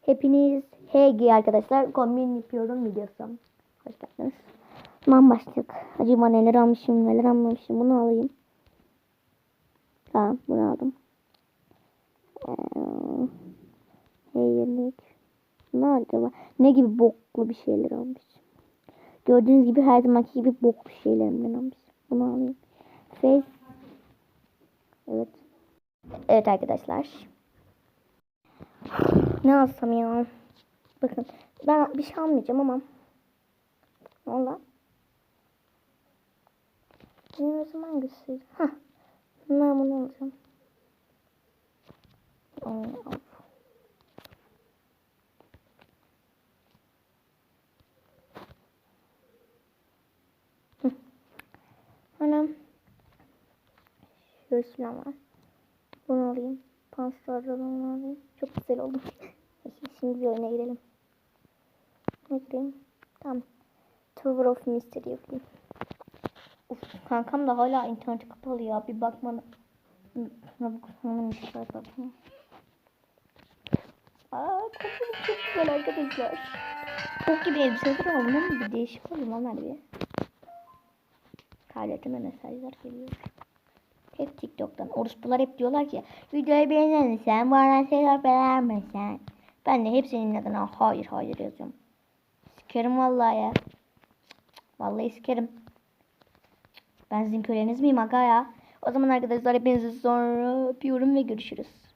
Hepiniz HG arkadaşlar. Kombin yapıyorum videosu. Hoş geldiniz. Tamam başladık. Acaba neler almışım neler almamışım. Bunu alayım. Tamam bunu aldım. Ee, Heyirlik. Ne acaba? Ne gibi boklu bir şeyler almışım. Gördüğünüz gibi her zamanki gibi bok bir şeylerimden almışım. Bunu alayım. Face. Evet. Evet arkadaşlar. Ne alsam ya? Bakın ben bir şey almayacağım ama. Valla. Benim resim hangisiydi? Hah. Ben bunu alacağım. Of. Hı. Anam. Şöyle var. Bunu alayım. Panslardan onu alayım. Çok güzel oldu. Şimdi bir oyuna girelim. Ne gireyim? Tamam. Tower of Mystery yapayım. Uf, kankam da hala interneti kapalı ya. Bir bakmadı. Şuna bak. Hanım bir şey bakma. Aa, kokumu çok güzel arkadaşlar. Çok gibi elbiseler ama bunun bir değişik oluyor onlar bir. Kardeşime mesajlar geliyor. Hep TikTok'tan. Orospular hep diyorlar ki videoyu beğenirsen bana şeyler beğenmezsen. Ben de hepsinin adına hayır hayır yazıyorum. Sikerim vallahi ya. Vallahi sikerim. Ben sizin köleniz miyim aga ya? O zaman arkadaşlar hepinizi sonra öpüyorum ve görüşürüz.